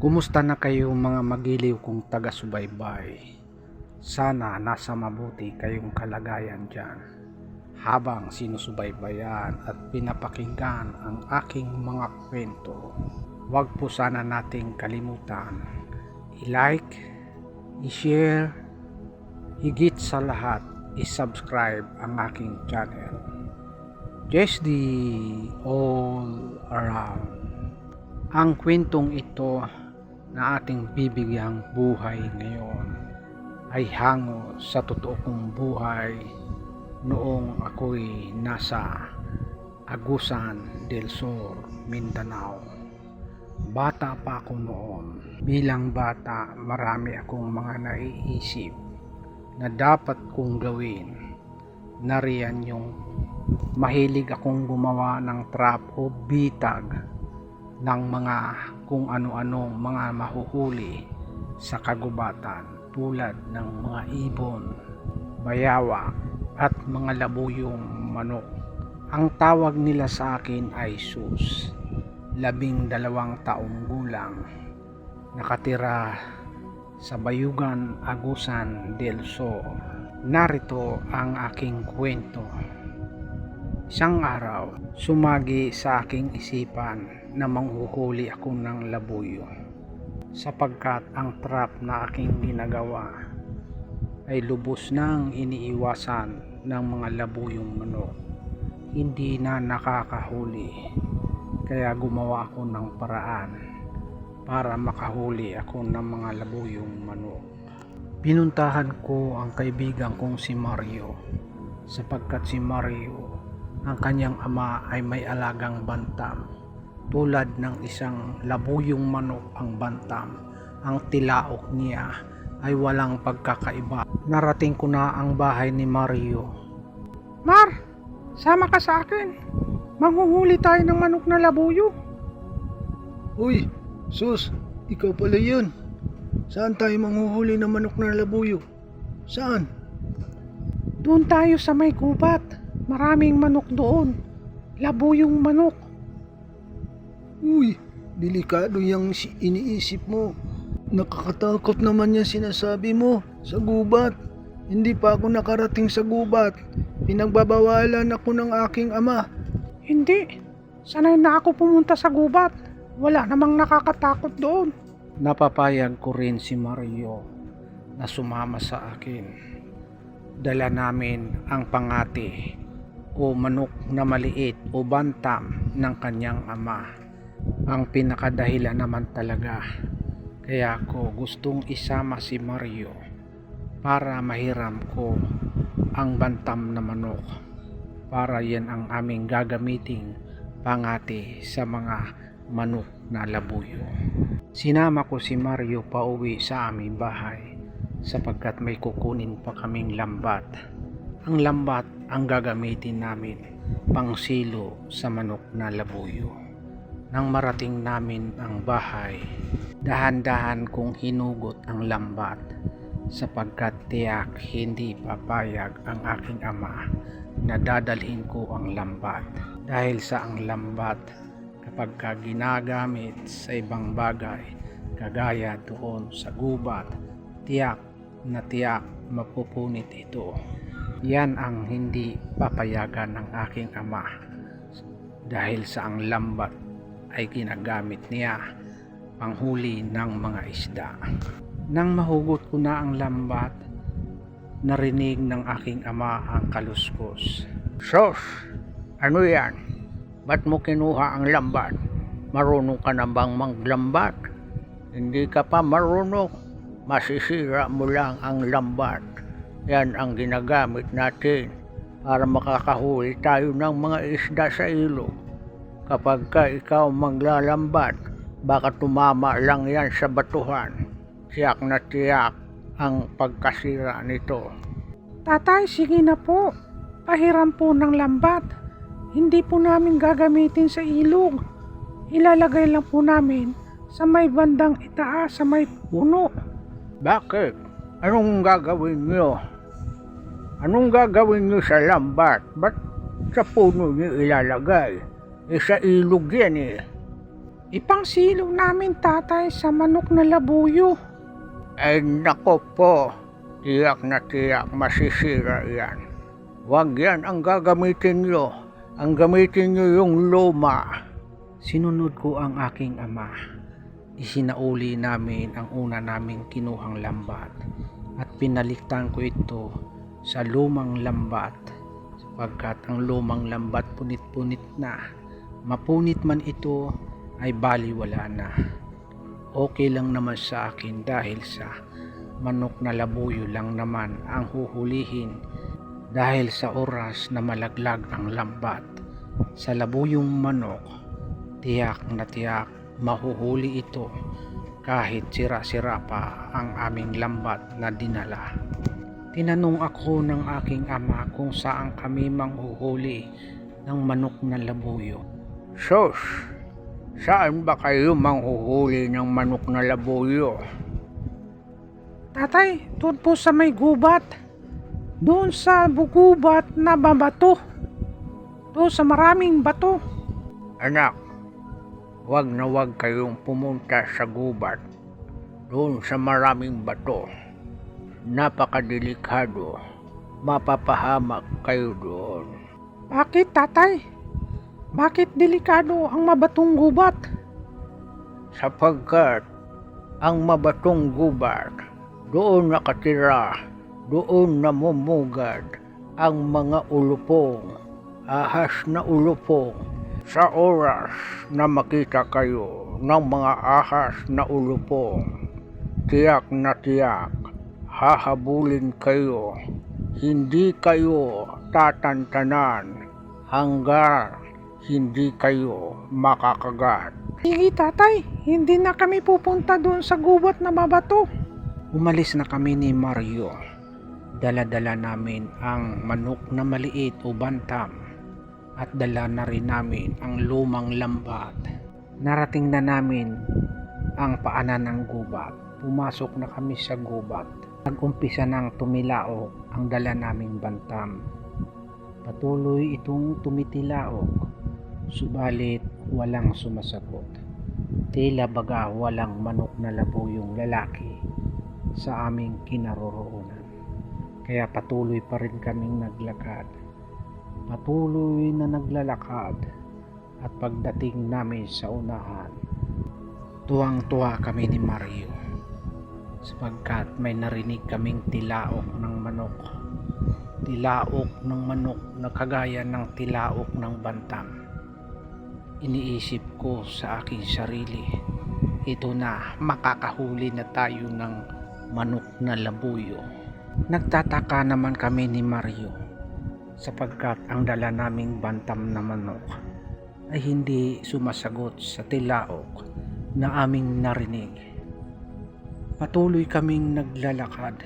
Kumusta na kayo mga magiliw kong taga-subaybay? Sana nasa mabuti kayong kalagayan dyan habang sinusubaybayan at pinapakinggan ang aking mga kwento. Huwag po sana nating kalimutan i-like, i-share, higit sa lahat i-subscribe ang aking channel. Just the all around. Ang kwentong ito na ating bibigyang buhay ngayon ay hango sa totoo kong buhay noong ako'y nasa Agusan del Sur, Mindanao. Bata pa ako noon. Bilang bata, marami akong mga naiisip na dapat kong gawin. Nariyan yung mahilig akong gumawa ng trap o bitag ng mga kung ano-anong mga mahuhuli sa kagubatan tulad ng mga ibon, bayawa at mga labuyong manok. Ang tawag nila sa akin ay sus. Labing dalawang taong gulang. Nakatira sa Bayugan, Agusan del Sur. Narito ang aking kwento. Isang araw, sumagi sa aking isipan na manghuhuli ako ng labuyo sapagkat ang trap na aking ginagawa ay lubos nang iniiwasan ng mga labuyong manok. Hindi na nakakahuli kaya gumawa ako ng paraan para makahuli ako ng mga labuyong manok. Pinuntahan ko ang kaibigan kong si Mario sapagkat si Mario ang kanyang ama ay may alagang bantam tulad ng isang labuyong manok ang bantam. Ang tilaok niya ay walang pagkakaiba. Narating ko na ang bahay ni Mario. Mar, sama ka sa akin. Manghuhuli tayo ng manok na labuyo. Uy, sus, ikaw pala yun. Saan tayo manghuhuli ng manok na labuyo? Saan? doon tayo sa may gubat. Maraming manok doon. Labuyong manok Uy, delikado yung si- iniisip mo. Nakakatakot naman yung sinasabi mo sa gubat. Hindi pa ako nakarating sa gubat. Pinagbabawalan ako ng aking ama. Hindi. Sanay na ako pumunta sa gubat. Wala namang nakakatakot doon. Napapayag ko rin si Mario na sumama sa akin. Dala namin ang pangati o manok na maliit o bantam ng kanyang ama. Ang pinakadahilan naman talaga. Kaya ko gustong isama si Mario para mahiram ko ang bantam na manok para yan ang aming gagamiting pangati sa mga manok na labuyo. Sinama ko si Mario pauwi sa aming bahay sapagkat may kukunin pa kaming lambat. Ang lambat ang gagamitin namin pang silo sa manok na labuyo. Nang marating namin ang bahay, dahan-dahan kong hinugot ang lambat sapagkat tiyak hindi papayag ang aking ama na dadalhin ko ang lambat. Dahil sa ang lambat kapag ka ginagamit sa ibang bagay kagaya doon sa gubat tiyak na tiyak mapupunit ito. Yan ang hindi papayagan ng aking ama. Dahil sa ang lambat ay ginagamit niya panghuli ng mga isda nang mahugot ko na ang lambat, narinig ng aking ama ang kaluskos. Sos, ano yan? Ba't mo kinuha ang lambat? Marunong ka na bang maglambat? Hindi ka pa marunong. Masisira mo lang ang lambat. Yan ang ginagamit natin para makakahuli tayo ng mga isda sa ilog. Kapag ka ikaw maglalambat, baka tumama lang yan sa batuhan tiyak na tiyak ang pagkasira nito. Tatay, sige na po. Pahiram po ng lambat. Hindi po namin gagamitin sa ilog. Ilalagay lang po namin sa may bandang itaas sa may puno. Bakit? Anong gagawin nyo? Anong gagawin nyo sa lambat? Ba't sa puno nyo ilalagay? Eh sa ilog yan eh. Ipangsilong namin tatay sa manok na labuyo. Ay nako po, tiyak na tiyak masisira yan. Huwag yan ang gagamitin nyo. Ang gamitin nyo yung luma. Sinunod ko ang aking ama. Isinauli namin ang una naming kinuhang lambat at pinaliktan ko ito sa lumang lambat sapagkat ang lumang lambat punit-punit na. Mapunit man ito ay baliwala na. Okay lang naman sa akin dahil sa manok na labuyo lang naman ang huhulihin dahil sa oras na malaglag ang lambat. Sa labuyong manok, tiyak na tiyak mahuhuli ito kahit sira-sira pa ang aming lambat na dinala. Tinanong ako ng aking ama kung saan kami manghuhuli ng manok na labuyo. Sus, saan ba kayo manghuhuli ng manok na labuyo? Tatay, doon po sa may gubat. Doon sa bugubat na babato. Doon sa maraming bato. Anak, wag na wag kayong pumunta sa gubat. Doon sa maraming bato. Napakadelikado. Mapapahamak kayo doon. Bakit tatay? Bakit delikado ang mabatong gubat? sapagkat ang mabatong gubat doon nakatira, doon namumugad ang mga ulupong, ahas na ulupong. Sa oras na makita kayo ng mga ahas na ulupong, tiyak na tiyak, hahabulin kayo, hindi kayo tatantanan hanggang hindi kayo makakagat. Sige tatay, hindi na kami pupunta doon sa gubat na babato. Umalis na kami ni Mario. Dala-dala namin ang manok na maliit o bantam at dala na rin namin ang lumang lambat. Narating na namin ang paanan ng gubat. Pumasok na kami sa gubat. Nag-umpisa ng tumilaok ang dala naming bantam. Patuloy itong tumitilaok subalit walang sumasagot. Tila baga walang manok na labuyong lalaki sa aming kinaroroonan. Kaya patuloy pa rin kaming naglakad. Patuloy na naglalakad at pagdating namin sa unahan, tuwang-tuwa kami ni Mario sapagkat may narinig kaming tilaok ng manok. Tilaok ng manok na kagaya ng tilaok ng bantam iniisip ko sa aking sarili. Ito na, makakahuli na tayo ng manok na labuyo. Nagtataka naman kami ni Mario sapagkat ang dala naming bantam na manok ay hindi sumasagot sa tilaok na aming narinig. Patuloy kaming naglalakad.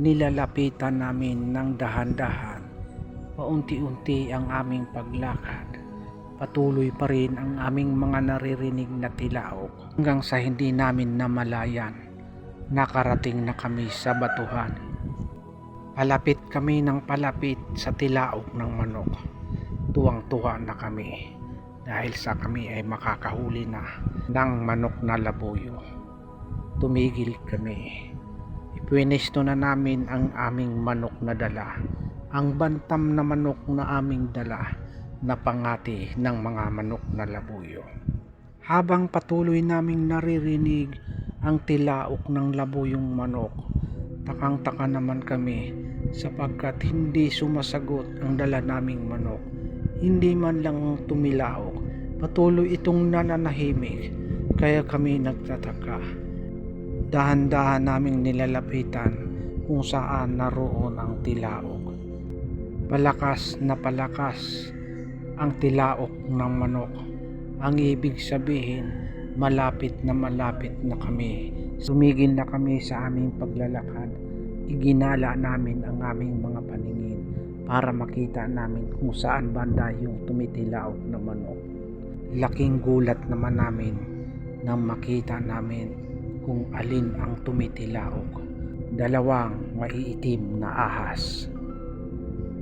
Nilalapitan namin ng dahan-dahan. Paunti-unti ang aming paglakad patuloy pa rin ang aming mga naririnig na tilaok hanggang sa hindi namin namalayan. Nakarating na kami sa batuhan. Palapit kami ng palapit sa tilaok ng manok. Tuwang-tuwa na kami dahil sa kami ay makakahuli na ng manok na labuyo. Tumigil kami. Ipwinesto na namin ang aming manok na dala. Ang bantam na manok na aming dala na pangati ng mga manok na labuyo. Habang patuloy naming naririnig ang tilaok ng labuyong manok, takang-taka naman kami sapagkat hindi sumasagot ang dala naming manok. Hindi man lang tumilaok, patuloy itong nananahimik, kaya kami nagtataka. Dahan-dahan naming nilalapitan kung saan naroon ang tilaok. Palakas na palakas ang tilaok ng manok. Ang ibig sabihin, malapit na malapit na kami. Sumigil na kami sa aming paglalakad. Iginala namin ang aming mga paningin para makita namin kung saan banda yung tumitilaok na manok. Laking gulat naman namin nang makita namin kung alin ang tumitilaok. Dalawang maiitim na ahas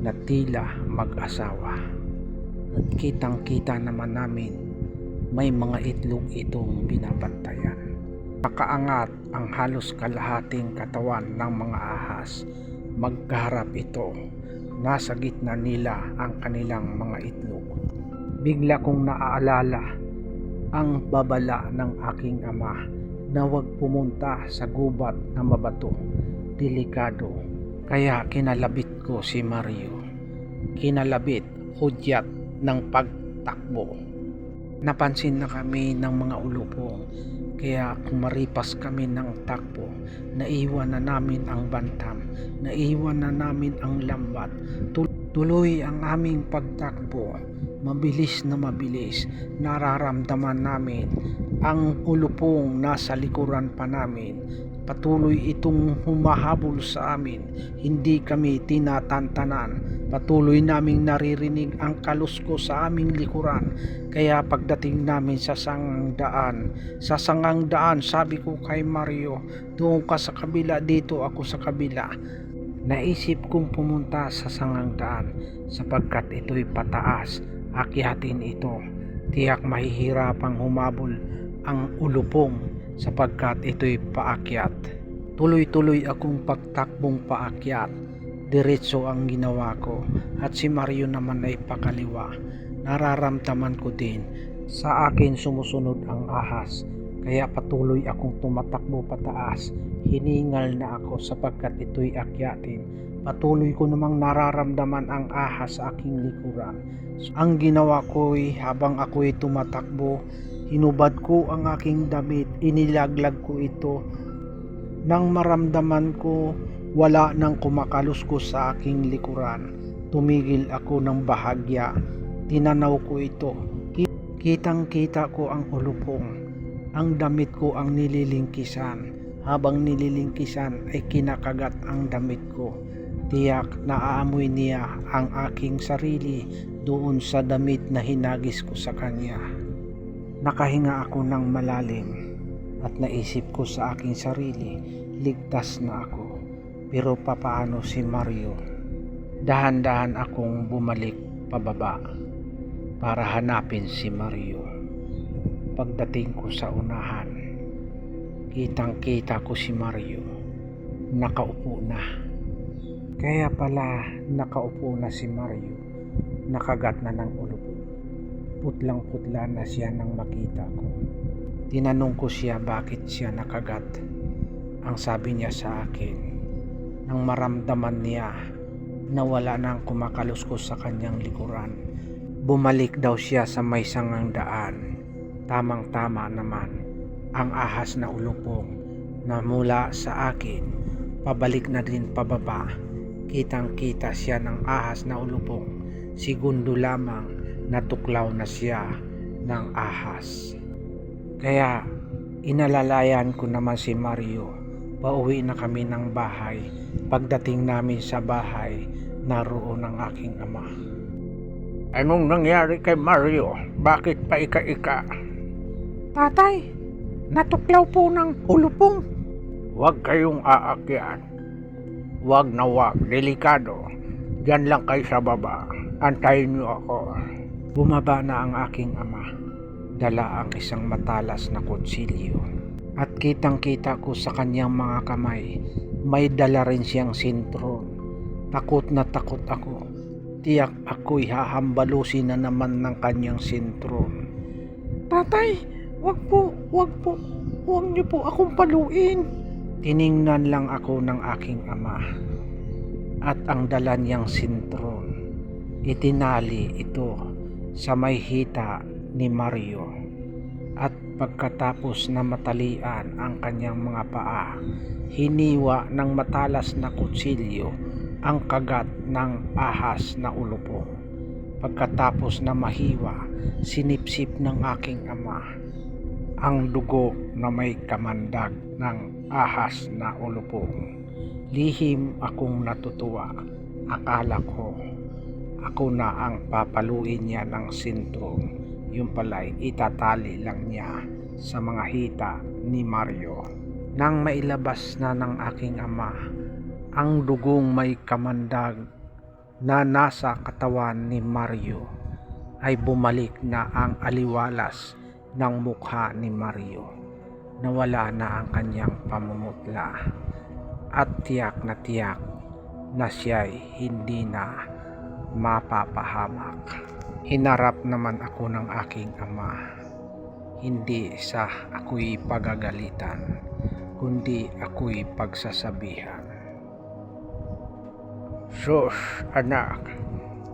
na tila mag-asawa at kitang kita naman namin may mga itlog itong binabantayan. Nakaangat ang halos kalahating katawan ng mga ahas. Magkaharap ito. Nasa gitna nila ang kanilang mga itlog. Bigla kong naaalala ang babala ng aking ama na huwag pumunta sa gubat na mabato. Delikado. Kaya kinalabit ko si Mario. Kinalabit, hudyat ng pagtakbo. Napansin na kami ng mga ulupong kaya kumaripas kami ng takbo, naiwan na namin ang bantam, naiwan na namin ang lambat. Tul- Tuloy ang aming pagtakbo, mabilis na mabilis, nararamdaman namin ang ulupong nasa likuran pa namin. Patuloy itong humahabol sa amin, hindi kami tinatantanan. Patuloy naming naririnig ang kalusko sa aming likuran. Kaya pagdating namin sa sangang daan, sa sangang daan, sabi ko kay Mario, doon ka sa kabila, dito ako sa kabila. Naisip kong pumunta sa sangang daan sapagkat ito'y pataas, akyatin ito. Tiyak mahihirapang humabol ang ulupong sapagkat ito'y paakyat. Tuloy-tuloy akong pagtakbong paakyat. Diretso ang ginawa ko at si Mario naman ay pakaliwa. Nararamdaman ko din sa akin sumusunod ang ahas kaya patuloy akong tumatakbo pataas. Hiningal na ako sapagkat ito'y akyatin. Patuloy ko namang nararamdaman ang ahas sa aking likuran. Ang ginawa ko'y habang ako'y tumatakbo, hinubad ko ang aking damit, inilaglag ko ito. Nang maramdaman ko, wala nang kumakaluskos sa aking likuran. Tumigil ako ng bahagya. Tinanaw ko ito. Kitang kita ko ang ulupong ang damit ko ang nililingkisan. Habang nililingkisan ay kinakagat ang damit ko. Tiyak naaamoy niya ang aking sarili doon sa damit na hinagis ko sa kanya. Nakahinga ako ng malalim at naisip ko sa aking sarili, ligtas na ako. Pero papaano si Mario? Dahan-dahan akong bumalik pababa para hanapin si Mario. Pagdating ko sa unahan, kitang kita ko si Mario. Nakaupo na. Kaya pala nakaupo na si Mario. Nakagat na ng ulo ko. Putlang-putla na siya nang makita ko. Tinanong ko siya bakit siya nakagat. Ang sabi niya sa akin, nang maramdaman niya na wala nang kumakaluskos sa kanyang likuran, bumalik daw siya sa may sangang daan tamang-tama naman ang ahas na ulupong na mula sa akin. Pabalik na din pababa. Kitang kita siya ng ahas na ulupong. Segundo lamang natuklaw na siya ng ahas. Kaya inalalayan ko naman si Mario. Pauwi na kami ng bahay. Pagdating namin sa bahay naroon ang aking ama. Anong nangyari kay Mario? Bakit pa ika-ika? Tatay, natuklaw po ng ulupong. Huwag kayong aakyat. Huwag na huwag, delikado. Diyan lang kayo sa baba. Antayin niyo ako. Bumaba na ang aking ama. Dala ang isang matalas na kutsilyo. At kitang kita ko sa kanyang mga kamay, may dala rin siyang sintron. Takot na takot ako. Tiyak ako'y hahambalusin na naman ng kanyang sintron. Tatay, wag po, wag po, wag niyo po akong paluin. Tiningnan lang ako ng aking ama. At ang dala niyang sintron, itinali ito sa may hita ni Mario. At pagkatapos na matalian ang kanyang mga paa, hiniwa ng matalas na kutsilyo ang kagat ng ahas na ulupong. Pagkatapos na mahiwa, sinipsip ng aking ama ang dugo na may kamandag ng ahas na ulupong. Lihim akong natutuwa. Akala ko ako na ang papaluin niya ng sintron. Yung pala'y itatali lang niya sa mga hita ni Mario. Nang mailabas na ng aking ama ang dugong may kamandag na nasa katawan ni Mario ay bumalik na ang aliwalas ng mukha ni Mario na wala na ang kanyang pamumutla at tiyak na tiyak na siya'y hindi na mapapahamak. Hinarap naman ako ng aking ama, hindi sa ako'y pagagalitan, kundi ako'y pagsasabihan. Sus, anak,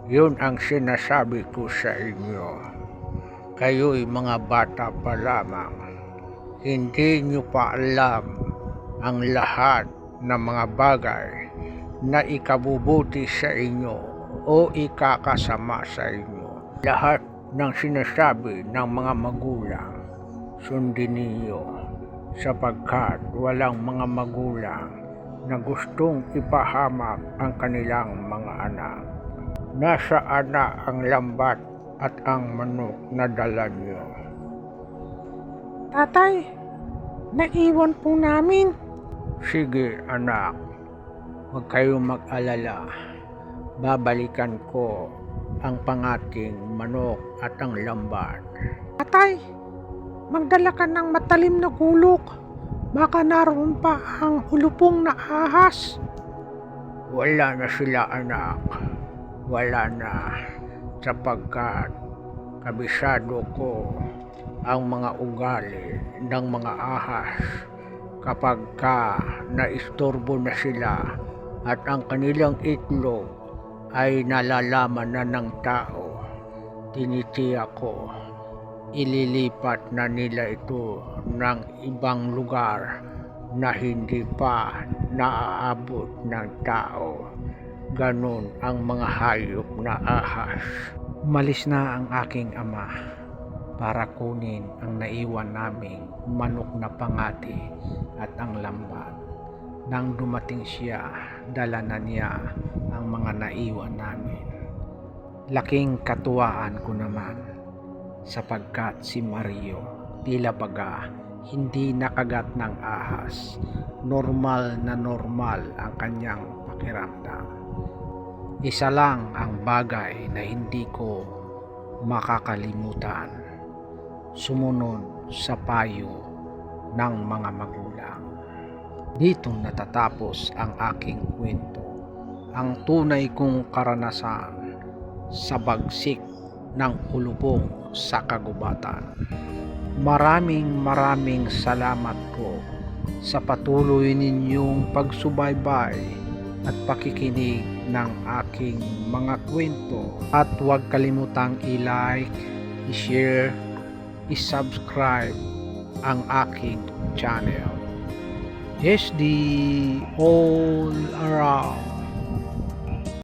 yun ang sinasabi ko sa inyo. Kayo'y mga bata pa lamang. Hindi nyo pa alam ang lahat ng mga bagay na ikabubuti sa inyo o ikakasama sa inyo. Lahat ng sinasabi ng mga magulang, sundin ninyo sapagkat walang mga magulang na gustong ipahamak ang kanilang mga anak. Nasa ana ang lambat at ang manok na dala niyo. Tatay, naiwan po namin. Sige anak, huwag kayong mag-alala. Babalikan ko ang pangating manok at ang lambat. Tatay, magdala ka ng matalim na gulok. Baka naroon pa ang ulupong na ahas. Wala na sila anak. Wala na sapagkat kabisado ko ang mga ugali ng mga ahas kapag ka naistorbo na sila at ang kanilang itlog ay nalalaman na ng tao. Tinitiyak ko ililipat na nila ito ng ibang lugar na hindi pa naaabot ng tao. Ganon ang mga hayop na ahas. Umalis na ang aking ama para kunin ang naiwan naming manok na pangati at ang lambat. Nang dumating siya, dala na niya ang mga naiwan namin. Laking katuwaan ko naman sapagkat si Mario tila baga hindi nakagat ng ahas. Normal na normal ang kanyang pakiramdam. Isa lang ang bagay na hindi ko makakalimutan. Sumunod sa payo ng mga magulang. Dito natatapos ang aking kwento. Ang tunay kong karanasan sa bagsik ng ulubong sa kagubatan. Maraming maraming salamat po sa patuloy ninyong pagsubaybay at pakikinig ng aking mga kwento. At huwag kalimutang i-like, i-share, i-subscribe ang aking channel. SD all around.